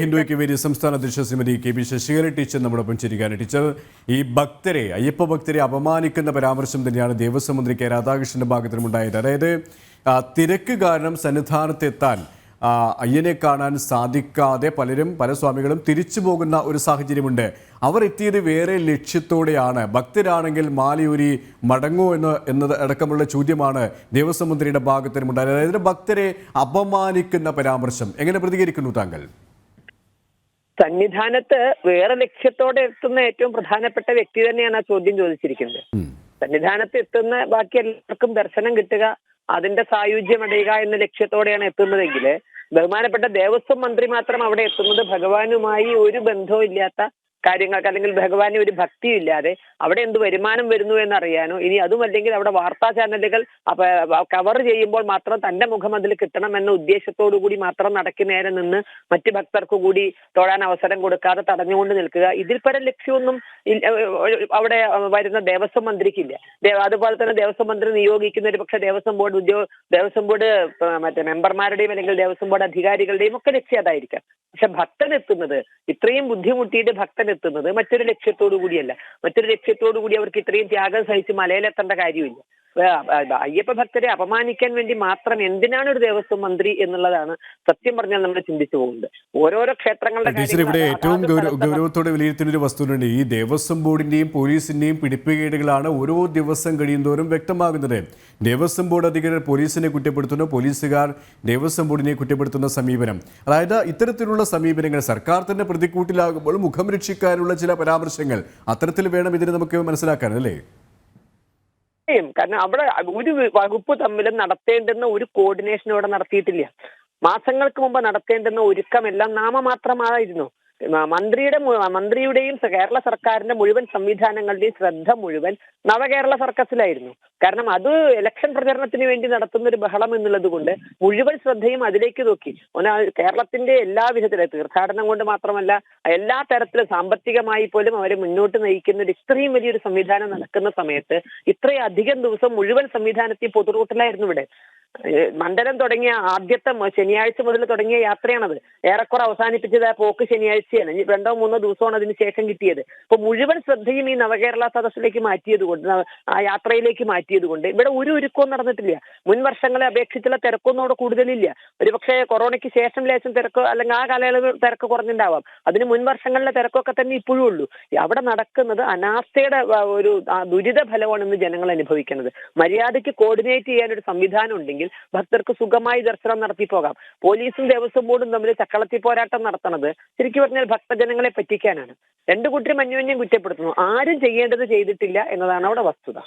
ഹിന്ദുയ്ക്ക് വേണ്ടി സംസ്ഥാന അധ്യക്ഷ Srimathi K P Sasikala teacher നമ്മോടൊപ്പം ചിരിക്കാൻ ടീച്ചർ ഈ ഭക്തരെ അയ്യപ്പ ഭക്തരെ അപമാനിക്കുന്ന പരാമർശം തന്നെയാണ് ദേവസ്വം മന്ത്രി കെ രാധാകൃഷ്ണന്റെ ഭാഗത്തിനും ഉണ്ടായത് അതായത് തിരക്ക് കാരണം സന്നിധാനത്തെത്താൻ അയ്യനെ കാണാൻ സാധിക്കാതെ പലരും പല സ്വാമികളും തിരിച്ചു പോകുന്ന ഒരു സാഹചര്യമുണ്ട്. അവർ എത്തിയത് വേറെ ലക്ഷ്യത്തോടെയാണ്. ഭക്തരാണെങ്കിൽ മാലയൂരി മടങ്ങോ എന്ന് എന്നത് അടക്കമുള്ള ചോദ്യമാണ് ദേവസ്വം മന്ത്രിയുടെ ഭാഗത്തിനുമുണ്ടായത് അതായത് ഭക്തരെ അപമാനിക്കുന്ന പരാമർശം. എങ്ങനെ പ്രതികരിക്കുന്നു താങ്കൾ? സന്നിധാനത്ത് വേറെ ലക്ഷ്യത്തോടെ എത്തുന്ന ഏറ്റവും പ്രധാനപ്പെട്ട വ്യക്തി തന്നെയാണ് ആ ചോദ്യം ചോദിച്ചിരിക്കുന്നത്. സന്നിധാനത്ത് എത്തുന്ന ബാക്കി എല്ലാവർക്കും ദർശനം കിട്ടുക അതിന്റെ സായുജ്യം അടയുക എന്ന ലക്ഷ്യത്തോടെയാണ് എത്തുന്നതെങ്കിൽ ബഹുമാനപ്പെട്ട ദേവസ്വം മന്ത്രി മാത്രം അവിടെ എത്തുന്നത് ഭഗവാനുമായി ഒരു ബന്ധവും ഇല്ലാത്ത കാര്യങ്ങൾക്ക് അല്ലെങ്കിൽ ഭഗവാനെ ഒരു ഭക്തിയില്ലാതെ അവിടെ എന്ത് വരുമാനം വരുന്നു എന്ന് അറിയാനോ ഇനി അതുമല്ലെങ്കിൽ അവിടെ വാർത്താ ചാനലുകൾ കവർ ചെയ്യുമ്പോൾ മാത്രം തന്റെ മുഖം അതിൽ കിട്ടണം എന്ന ഉദ്ദേശത്തോടു കൂടി മാത്രം നടക്കി നേരെ നിന്ന് മറ്റ് ഭക്തർക്ക് കൂടി തൊഴാൻ അവസരം കൊടുക്കാതെ തടഞ്ഞുകൊണ്ട് നിൽക്കുക. ഇതിൽ പരം ലക്ഷ്യമൊന്നും അവിടെ വരുന്ന ദേവസ്വം മന്ത്രിക്കില്ല. അതുപോലെ തന്നെ ദേവസ്വം മന്ത്രി നിയോഗിക്കുന്ന ഒരു പക്ഷേ ദേവസ്വം ബോർഡ് ഉദ്യോഗ ദേവസ്വം ബോർഡ് മറ്റേ മെമ്പർമാരുടെയും അല്ലെങ്കിൽ ദേവസ്വം ബോർഡ് അധികാരികളുടെയും ഒക്കെ ലക്ഷ്യം അതായിരിക്കാം. പക്ഷെ ഭക്തൻ എത്തുന്നത് ഇത്രയും ബുദ്ധിമുട്ടിയിട്ട് ഭക്തൻ എത്തുന്നത് മറ്റൊരു ലക്ഷ്യത്തോടു കൂടിയല്ല. മറ്റൊരു ലക്ഷ്യത്തോടു കൂടി അവർക്ക് ഇത്രയും ത്യാഗം സഹിച്ച് മലയിലെത്തേണ്ട കാര്യമില്ല. അയ്യപ്പ ഭക്തരെ അപമാനിക്കാൻ വേണ്ടി മാത്രം എന്തിനാണ് ഒരു ദേവസ്വം മന്ത്രി എന്നുള്ളതാണ് സത്യം പറഞ്ഞാൽ നമ്മൾ ചിന്തിച്ചു പോകുന്നത്. ഓരോരോ ക്ഷേത്രങ്ങളുടെ ടീച്ചർ ഇവിടെ ഏറ്റവും ഗൗരവത്തോടെ വിലയിരുത്തുന്ന ഒരു വസ്തുതയുണ്ട്. ഈ ദേവസ്വം ബോർഡിന്റെയും പോലീസിന്റെയും പിടിപ്പുകേടുകളാണ് ഓരോ ദിവസം കഴിയുന്തോറും വ്യക്തമാകുന്നത്. ദേവസ്വം ബോർഡ് അധികൃതർ പോലീസിനെ കുറ്റപ്പെടുത്തുന്നു. പോലീസുകാർ ദേവസ്വം ബോർഡിനെ കുറ്റപ്പെടുത്തുന്ന സമീപനം. അതായത് ഇത്തരത്തിലുള്ള സമീപനങ്ങൾ സർക്കാർ തന്നെ പ്രതിക്കൂട്ടിലാകുമ്പോൾ മുഖം രക്ഷിക്കാനുള്ള ചില പരാമർശങ്ങൾ അത്തരത്തിൽ വേണം ഇതിനെ നമുക്ക് മനസ്സിലാക്കാൻ അല്ലേ? ചെയ്യും. കാരണം അവിടെ ഒരു വകുപ്പ് തമ്മിലും നടത്തേണ്ടുന്ന ഒരു കോർഡിനേഷൻ ഇവിടെ നടത്തിയിട്ടില്ല മാസങ്ങൾക്ക് മുമ്പ് നടത്തേണ്ടുന്ന ഒരുക്കമെല്ലാം നാമമാത്രമായിരുന്നു മന്ത്രിയുടെ മന്ത്രിയുടെയും കേരള സർക്കാരിന്റെ മുഴുവൻ സംവിധാനങ്ങളുടെയും ശ്രദ്ധ മുഴുവൻ നവകേരള സർക്കസിലായിരുന്നു. കാരണം അത് ഇലക്ഷൻ പ്രചരണത്തിന് വേണ്ടി നടത്തുന്ന ഒരു ബഹളം എന്നുള്ളത് കൊണ്ട് മുഴുവൻ ശ്രദ്ധയും അതിലേക്ക് നോക്കി. കേരളത്തിന്റെ എല്ലാ വിധത്തിലും തീർത്ഥാടനം കൊണ്ട് മാത്രമല്ല എല്ലാ തരത്തിലും സാമ്പത്തികമായി പോലും അവരെ മുന്നോട്ട് നയിക്കുന്ന ഒരു ഇത്രയും വലിയൊരു സംവിധാനം നടക്കുന്ന സമയത്ത് ഇത്രയധികം ദിവസം മുഴുവൻ സംവിധാനത്തിൽ പൊതുറൂട്ടിലായിരുന്നു ഇവിടെ. മണ്ഡലം തുടങ്ങിയ ആദ്യത്തെ ശനിയാഴ്ച മുതൽ തുടങ്ങിയ യാത്രയാണത്. ഏറെക്കുറെ അവസാനിപ്പിച്ചത് പോക്ക് ഇനി രണ്ടോ മൂന്നോ ദിവസമാണ് അതിന് ശേഷം കിട്ടിയത്. അപ്പൊ മുഴുവൻ ശ്രദ്ധയും ഈ നവകേരള സദസ്സിലേക്ക് മാറ്റിയത് കൊണ്ട് ആ യാത്രയിലേക്ക് മാറ്റിയത് കൊണ്ട് ഇവിടെ ഒരു ഒരുക്കവും നടന്നിട്ടില്ല. മുൻ വർഷങ്ങളെ അപേക്ഷിച്ചുള്ള തിരക്കൊന്നും അവിടെ കൂടുതലില്ല. ഒരുപക്ഷെ കൊറോണയ്ക്ക് ശേഷം ലേശം തിരക്ക് അല്ലെങ്കിൽ ആ കാലയളവിൽ തിരക്ക് കുറഞ്ഞിട്ടുണ്ടാവാം അതിന് മുൻ വർഷങ്ങളിലെ തിരക്കൊക്കെ തന്നെ ഇപ്പോഴും ഉള്ളൂ. അവിടെ നടക്കുന്നത് അനാസ്ഥയുടെ ഒരു ദുരിത ഫലമാണ് ഇന്ന് ജനങ്ങൾ അനുഭവിക്കുന്നത്. മര്യാദയ്ക്ക് കോർഡിനേറ്റ് ചെയ്യാൻ ഒരു സംവിധാനം ഉണ്ടെങ്കിൽ ഭക്തർക്ക് സുഖമായി ദർശനം നടത്തി പോകാം. പോലീസും ദേവസ്വം ബോർഡും തമ്മിൽ ചക്കളത്തി പോരാട്ടം നടത്തണത് ശരിക്കും ഭക്തജനങ്ങളെ പറ്റിക്കാനാണ്. രണ്ടു കൂട്ടരും അന്യോന്യം കുറ്റപ്പെടുത്തുന്നു. ആരും ചെയ്യേണ്ടത് ചെയ്തിട്ടില്ല എന്നതാണ് അവിടെ വസ്തുത.